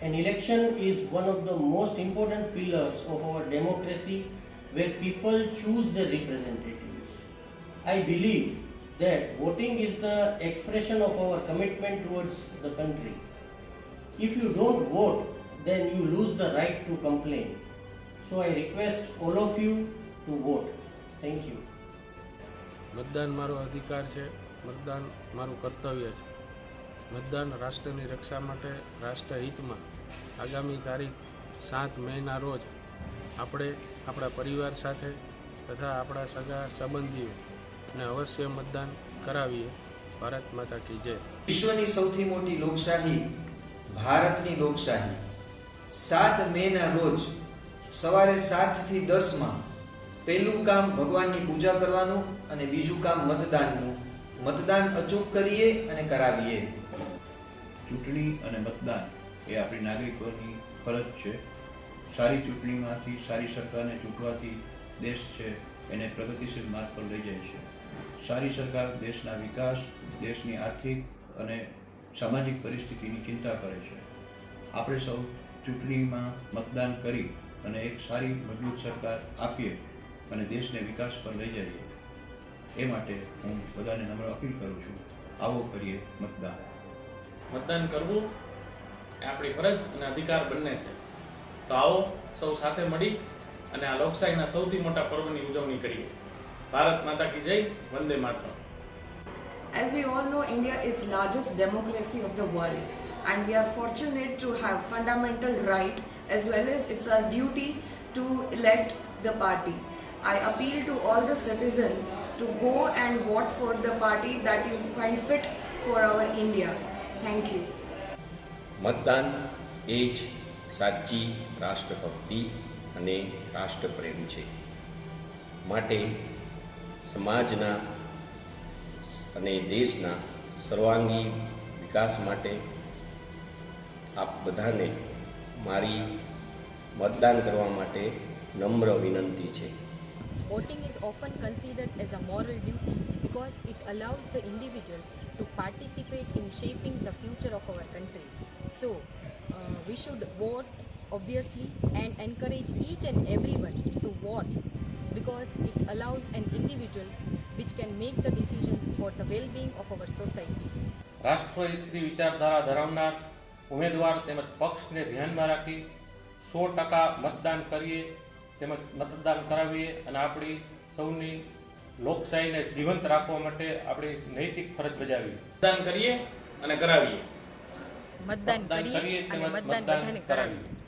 An election is one of the most important pillars of our democracy where people choose their representatives. I believe that voting is the expression of our commitment towards the country. If you don't vote, then you lose the right to complain. So I request all of you to vote. Thank you. મતદાન મારો અધિકાર છે મતદાન મારું કર્તવ્ય છે મતદાન રાષ્ટ્રની રક્ષા માટે રાષ્ટ્રહિતમાં આગામી તારીખ સાત મેના રોજ આપણે આપણા પરિવાર સાથે તથા આપણા સગા સંબંધીઓને અવશ્ય મતદાન કરાવીએ. ભારત માતા કી જય. વિશ્વની સૌથી મોટી લોકશાહી ભારતની લોકશાહી. સાત મેના રોજ સવારે સાતથી દસમાં પહેલું કામ ભગવાનની પૂજા કરવાનું અને બીજું કામ મતદાનનું મતદાન અચૂક કરીએ અને કરાવીએ. ચૂંટણી અને મતદાન એ આપણી નાગરિકોની ફરજ છે. સારી ચૂંટણીમાંથી, સારી સરકારને ચૂંટવાથી દેશ છે, એને પ્રગતિશીલ માર્ગ પર લઈ જાય છે. સારી સરકાર દેશના વિકાસ, દેશની આર્થિક અને સામાજિક પરિસ્થિતિની ચિંતા કરે છે. આપણે સૌ ચૂંટણીમાં મતદાન કરી અને એક સારી, મજબૂત સરકાર આપીએ અને દેશને વિકાસ પર લઈ જઈએ. એ માટે હું બધાને નમ્ર અપીલ કરું છું આવો કરીએ મતદાન મતદાન કરવું એ આપણી ફરજ અને અધિકાર બંને છે તો આવો સૌ સાથે મળી અને આ લોકશાહીના સૌથી મોટા પર્વની ઉજવણી કરીએ ભારત માતા કી જય Vande Mataram As we all know, India is largest democracy of the world, and we are fortunate to have fundamental right as well as it's our duty to elect the party. I appeal to all the citizens to go and vote for the party that you find fit for our India. Thank you. મતદાન એ જ સાચી રાષ્ટ્રભક્તિ અને રાષ્ટ્રપ્રેમ છે માટે સમાજના અને દેશના સર્વાંગી વિકાસ માટે આપ બધાને મારી મતદાન કરવા માટે નમ્ર વિનંતી છે Voting is often considered as a moral duty because it allows the individual to participate in shaping the future of our country. So, uh, we should vote obviously and encourage each and everyone to vote because it allows an individual which can make the decisions for the well-being of our society. રાષ્ટ્રહિતની વિચારધારા ધરાવનાર ઉમેદવાર તેમજ પક્ષને ધ્યાનમાં રાખી સો ટકા મતદાન કરીએ તેમજ મતદાન કરાવીએ અને આપણી સૌની લોકશાહીને જીવંત રાખવા માટે આપણી નૈતિક ફરજ બજાવી મતદાન કરીએ અને કરાવીએ. મતદાન કરીએ અને તેમજ મતદાન બધાને. કરાવીએ.